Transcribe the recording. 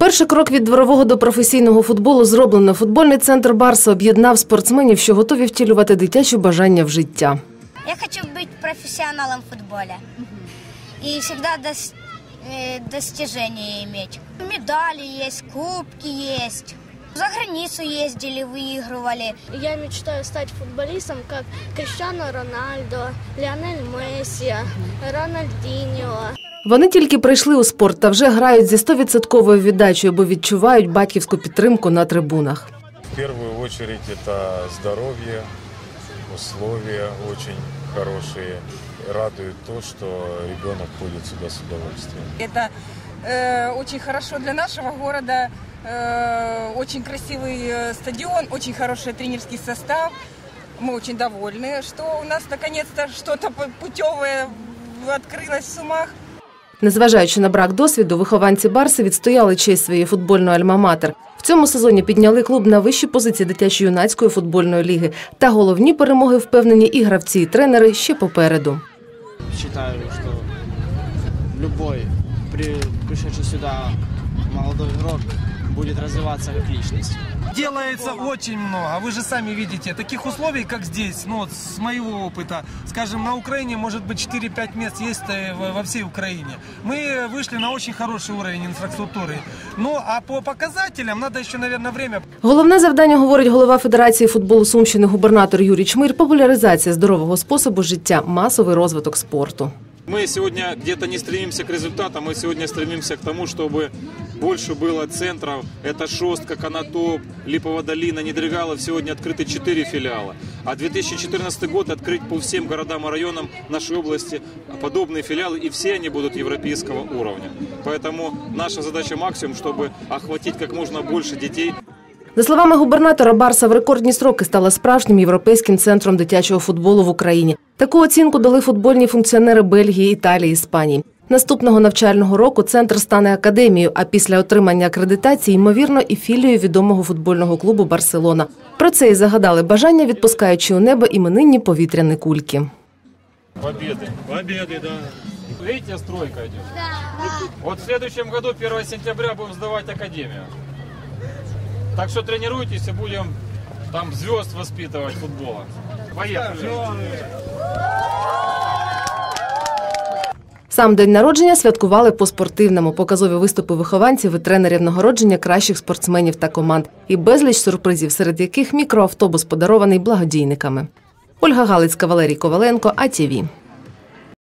Перший крок від дворового до професійного футболу зроблено. Футбольний центр Барса об'єднав спортсменів, що готові втілювати дитячі бажання в життя. Я хочу быть профессионалом в футболе. И всегда дос- э, достижения иметь. Медали есть, кубки есть. За границу ездили, выигрывали. Я мечтаю стать футболистом, как Криштиану Рональдо, Лионель Месси, Рональдиньо. Вони тільки прийшли у спорт та вже грають зі 100% віддачею, бо відчувають батьківську підтримку на трибунах. В первую очередь это здоровье, условия очень хорошие. Радует то, что ребенок ходит сюда с удовольствием. Это э, очень хорошо для нашего города, э, очень красивый э, стадион, очень хороший тренерский состав. Мы очень довольны, что у нас наконец-то что-то пу- путевое открылось в Сумах. Незважаючи на брак досвіду, вихованці Барси відстояли честь своєї футбольної альма-матер. В цьому сезоні підняли клуб на вищі позиції дитячо-юнацької футбольної ліги. Та головні перемоги впевнені і гравці, і тренери ще попереду. Вважаю, що будь-який, прийшовши сюди молодий игрок будет развиваться как личность. Делается очень много. Вы же сами видите, таких условий, как здесь, ну вот с моего опыта, скажем, на Украине может быть 4-5 мест есть э, во во всей Украине. Мы вышли на очень хороший уровень инфраструктуры. Ну а по показателям надо еще, наверное, время Головне завдання, говорить голова Федерації футболу Сумщини губернатор Юрій Чмир – популяризація здорового способу життя, масовий розвиток спорту. Мы сегодня где-то не стремимся к результатам, мы сегодня стремимся к тому, чтобы больше было центров. Это Шостка, Конотоп, Липовая долина, Недригалов. Сегодня открыты 4 филиала. А 2014 год открыть по всем городам и районам нашей области подобные филиалы, и все они будут европейского уровня. Поэтому наша задача максимум, чтобы охватить как можно больше детей За словами губернатора, Барса в рекордні строки стала справжнім європейським центром дитячого футболу в Україні. Таку оцінку дали футбольні функціонери Бельгії, Італії, Іспанії. Наступного навчального року центр стане академією, а після отримання акредитації, ймовірно, і філією відомого футбольного клубу Барселона. Про це і загадали бажання, відпускаючи у небо іменинні повітряні кульки. Победы. Победы, да. Видите, стройка идет? Да. Вот в следующем году, 1 сентября, будем сдавать академию. Так что тренируйтесь и будем там звезд воспитывать футбола. Поехали. Сам день народження святкували по-спортивному. Показові виступи вихованців і тренерів нагородження кращих спортсменів та команд. І безліч сюрпризів, серед яких мікроавтобус подарований благодійниками. Ольга Галицька, Валерій Коваленко, АТВ.